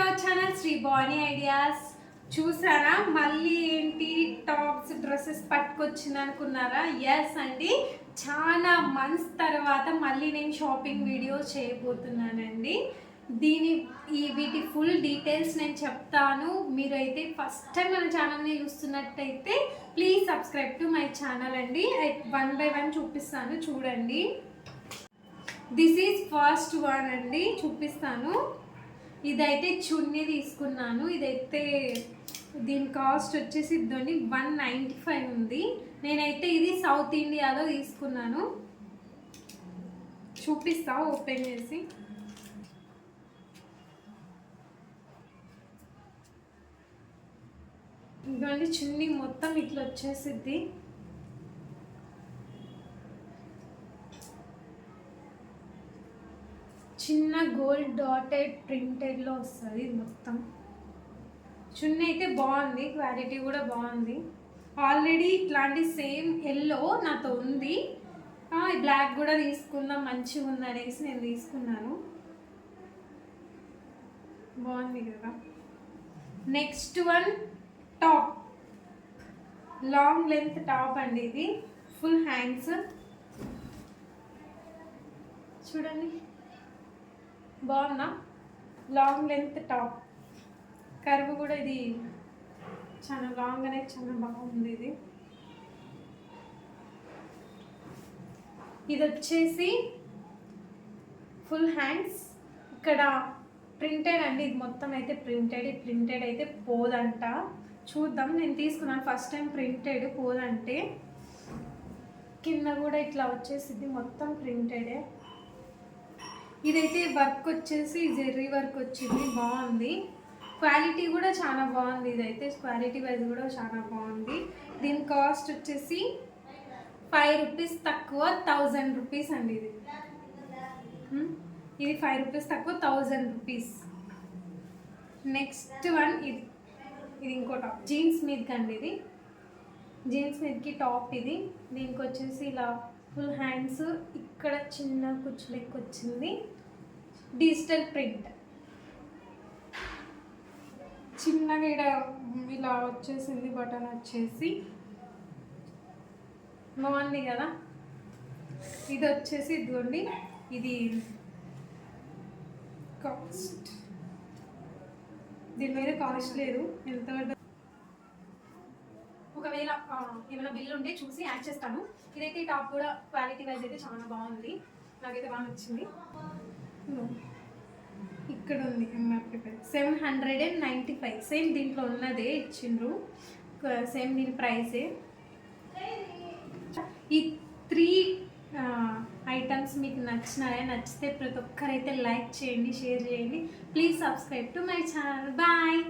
Your channel Sri Bani ideas. చూసారా? మళ్ళీ ఏంటి? టాప్స్ డ్రెస్సెస్ పట్టుకొచ్చింది అనుకున్నారా? ఎస్ అండి. చాలా మంత్స్ తర్వాత మళ్ళీ నేను షాపింగ్ వీడియో చేయబోతున్నానండి. దీని ఈ వీటి ఫుల్ డీటెయిల్స్ నేను చెప్తాను. మీరైతే ఫస్ట్ టైం మన ఛానల్ని చూస్తున్నట్టయితే please subscribe to my channel అండి. వన్ బై వన్ చూపిస్తాను. చూడండి. దిస్ ఈజ్ ఫస్ట్ వన్ అండి. చూపిస్తాను. ఇదైతే చున్నీ తీసుకున్నాను. ఇదైతే దీని కాస్ట్ వచ్చేసి ఇద్దండి వన్ నైంటీ ఫైవ్ ఉంది. నేనైతే ఇది సౌత్ ఇండియాలో తీసుకున్నాను. చూపిస్తా ఓపెన్ చేసి. ఇదిగోండి చున్నీ మొత్తం ఇట్లా వచ్చేసిద్ది. చిన్న గోల్డ్ డాటెడ్ ప్రింటెడ్లో వస్తుంది ఇది మొత్తం. చున్నీ అయితే బాగుంది క్వాలిటీ కూడా బాగుంది. ఆల్రెడీ ఇట్లాంటి సేమ్ ఎల్లో నాతో ఉంది. బ్లాక్ కూడా తీసుకుందాం మంచిగా ఉంది అనేసి నేను తీసుకున్నాను. బాగుంది కదా. Next one top long length top అండి ఇది. ఫుల్ హ్యాండ్స్ చూడండి. బాగున్నా? లాంగ్ లెంత్ టాప్ కరువు కూడా ఇది చాలా లాంగ్ అనేది చాలా బాగుంది ఇది. ఇది వచ్చేసి ఫుల్ హ్యాండ్స్ ఇక్కడ ప్రింటెడ్ అండి. ఇది మొత్తం అయితే ప్రింటెడ్ ఈ ప్రింటెడ్ అయితే పోదంట. చూద్దాం. నేను తీసుకున్నాను. ఫస్ట్ టైం ప్రింటెడ్ పోదంటే. కింద కూడా ఇట్లా వచ్చేసింది మొత్తం ప్రింటెడే ఇదైతే వర్క్ వచ్చేసి జెర్రీ వర్క్ వచ్చింది బాగుంది. క్వాలిటీ కూడా చాలా బాగుంది ఇదైతే. క్వాలిటీ వైజ్ కూడా చాలా బాగుంది. దీని కాస్ట్ వచ్చేసి ఫైవ్ రూపీస్ తక్కువ థౌజండ్ రూపీస్ అండి ఇది. ఇది ఫైవ్ రూపీస్ తక్కువ థౌజండ్ రూపీస్. నెక్స్ట్ వన్ ఇది. ఇది ఇంకో టాప్. జీన్స్ మీదకి అండి ఇది. జీన్స్ మీదకి టాప్ ఇది. దీనికి వచ్చేసి ఇలా ఫుల్ హ్యాండ్స్ ఇక్కడ చిన్న కుచ్చు లెక్క వచ్చింది. డిజిటల్ ప్రింట్ చిన్నగా ఇక్కడ ఇలా వచ్చేసింది బటన్ వచ్చేసి. బాగుంది కదా? ఇది వచ్చేసి ఇదిగోండి ఇది కాస్ట్ దీని మీద కాస్ట్ లేదు. ఎంత ఒకవేళ ఏమైనా బిల్ ఉంటే చూసి యాడ్ చేస్తాను. ఇదైతే టాప్ కూడా క్వాలిటీ వైజ్ అయితే చాలా బాగుంది. నాకైతే బాగా నచ్చింది. ఇక్కడ ఉంది MRP seven hundred and ninety five. Same దీంట్లో ఉన్నదే ఇచ్చిండ్రు. సేమ్ దీని ప్రైసే ఈ త్రీ ఐటమ్స్ మీకు నచ్చినాయా నచ్చితే ప్రతి ఒక్కరైతే లైక్ చేయండి షేర్ చేయండి. Please subscribe to my channel. Bye.